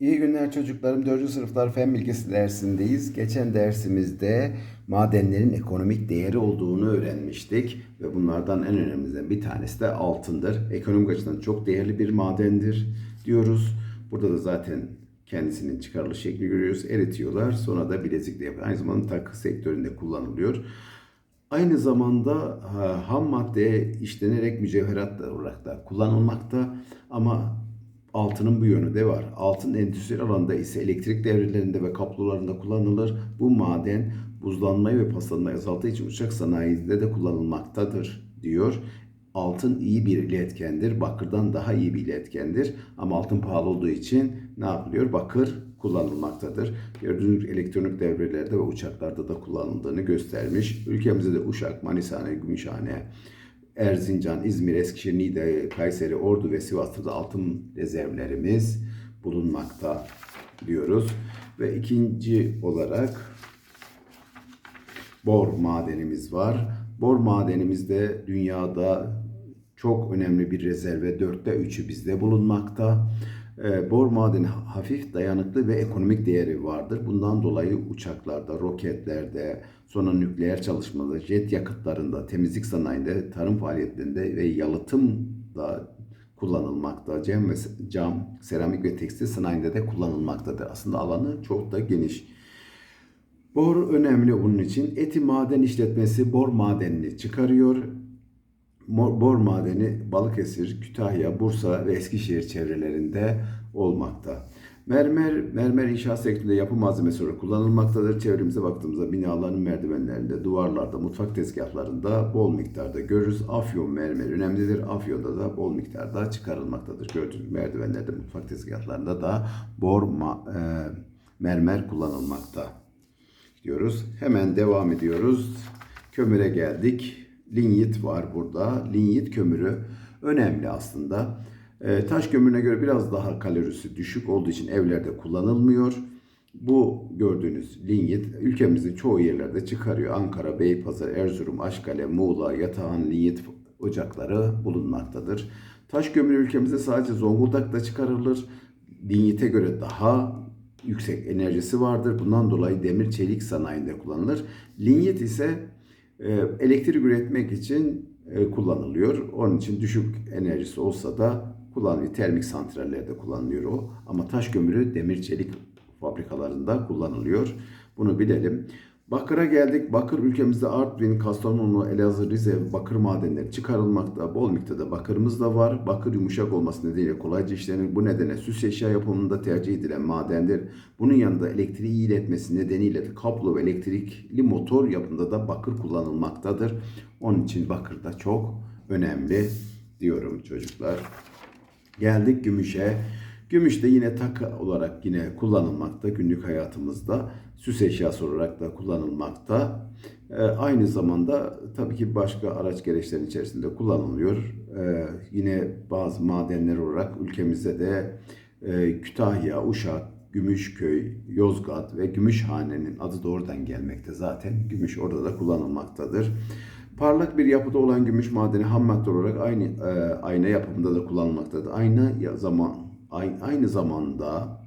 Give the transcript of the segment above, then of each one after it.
İyi günler çocuklarım. 4. sınıflar fen bilgisi dersindeyiz. Geçen dersimizde madenlerin ekonomik değeri olduğunu öğrenmiştik. Ve bunlardan en önemlisinden bir tanesi de altındır. Ekonomik açıdan çok değerli bir madendir diyoruz. Burada da zaten kendisinin çıkarılış şekli görüyoruz. Eritiyorlar. Sonra da bilezikle yapıyor. Aynı zamanda takı sektöründe kullanılıyor. Aynı zamanda ha, ham madde işlenerek mücevherat olarak da kullanılmakta ama altının bu yönü de var. Altın endüstriyel alanda ise elektrik devrelerinde ve kablolarında kullanılır. Bu maden buzlanmayı ve paslanmayı azalttığı için uçak sanayinde de kullanılmaktadır diyor. Altın iyi bir iletkendir. Bakırdan daha iyi bir iletkendir. Ama altın pahalı olduğu için ne yapılıyor? Bakır kullanılmaktadır. Gördüğünüz elektronik devrelerde ve uçaklarda da kullanıldığını göstermiş. Ülkemizde de Uşak, Manisane, Gümüşhane, Erzincan, İzmir, Eskişehir, Niğde, Kayseri, Ordu ve Sivas'ta da altın rezervlerimiz bulunmakta diyoruz. Ve ikinci olarak bor madenimiz var. Bor madenimizde dünyada çok önemli bir rezerve. Dörtte üçü bizde bulunmakta. Ee, Bor madeni hafif, dayanıklı ve ekonomik değeri vardır. Bundan dolayı uçaklarda, roketlerde, sonra nükleer çalışmalarda, jet yakıtlarında, temizlik sanayinde, tarım faaliyetlerinde ve yalıtımda kullanılmakta. Cam ve cam, seramik ve tekstil sanayinde de kullanılmaktadır. Aslında alanı çok da geniş. Bor önemli bunun için. Eti maden işletmesi bor madenini çıkarıyor. Bor madeni Balıkesir, Kütahya, Bursa ve Eskişehir çevrelerinde olmakta. Mermer, mermer inşaat sektöründe yapı malzemesi olarak kullanılmaktadır. Çevremize baktığımızda binaların merdivenlerinde, duvarlarda, mutfak tezgahlarında bol miktarda görürüz. Afyon mermeri önemlidir. Afyon'da da bol miktarda çıkarılmaktadır. Gördüğünüz merdivenlerde, mutfak tezgahlarında da bor ma- e, mermer kullanılmakta diyoruz. Hemen devam ediyoruz. Kömüre geldik. Linyit var burada. Linyit kömürü önemli aslında. Ee, taş kömürüne göre biraz daha kalorisi düşük olduğu için evlerde kullanılmıyor. Bu gördüğünüz linyit ülkemizin çoğu yerlerde çıkarıyor. Ankara, Beypazarı, Erzurum, Aşkale, Muğla, Yatağan linyit ocakları bulunmaktadır. Taş kömürü ülkemizde sadece Zonguldak'ta çıkarılır. Linyite göre daha yüksek enerjisi vardır. Bundan dolayı demir çelik sanayinde kullanılır. Linyit ise e, elektrik üretmek için e, kullanılıyor. Onun için düşük enerjisi olsa da kullanılıyor. Termik santrallerde kullanılıyor o. Ama taş kömürü demir çelik fabrikalarında kullanılıyor. Bunu bilelim. Bakır'a geldik. Bakır ülkemizde Artvin, Kastamonu, Elazığ, Rize bakır madenleri çıkarılmakta. Bol miktarda bakırımız da var. Bakır yumuşak olması nedeniyle kolayca işlenir. Bu nedenle süs eşya yapımında tercih edilen madendir. Bunun yanında elektriği iyi iletmesi nedeniyle de kablo ve elektrikli motor yapımında da bakır kullanılmaktadır. Onun için bakır da çok önemli diyorum çocuklar. Geldik gümüşe. Gümüş de yine takı olarak yine kullanılmakta günlük hayatımızda. Süs eşyası olarak da kullanılmakta. Ee, aynı zamanda tabii ki başka araç gereçlerin içerisinde kullanılıyor. Ee, yine bazı madenler olarak ülkemizde de e, Kütahya, Uşak, Gümüşköy, Yozgat ve Gümüşhane'nin adı da oradan gelmekte zaten. Gümüş orada da kullanılmaktadır. Parlak bir yapıda olan gümüş madeni ham madde olarak aynı e, ayna yapımında da kullanılmaktadır. Ayna zaman aynı zamanda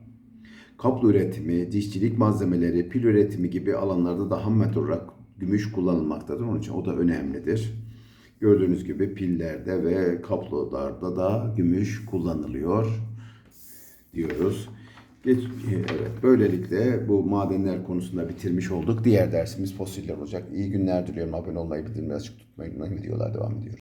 kablo üretimi, dişçilik malzemeleri, pil üretimi gibi alanlarda da ham madde olarak gümüş kullanılmaktadır. Onun için o da önemlidir. Gördüğünüz gibi pillerde ve kablolarda da gümüş kullanılıyor diyoruz. Geç, evet, böylelikle bu madenler konusunda bitirmiş olduk. Diğer dersimiz fosiller olacak. İyi günler diliyorum. Abone olmayı, bildirimleri açık tutmayı unutmayın. Videolar devam ediyor.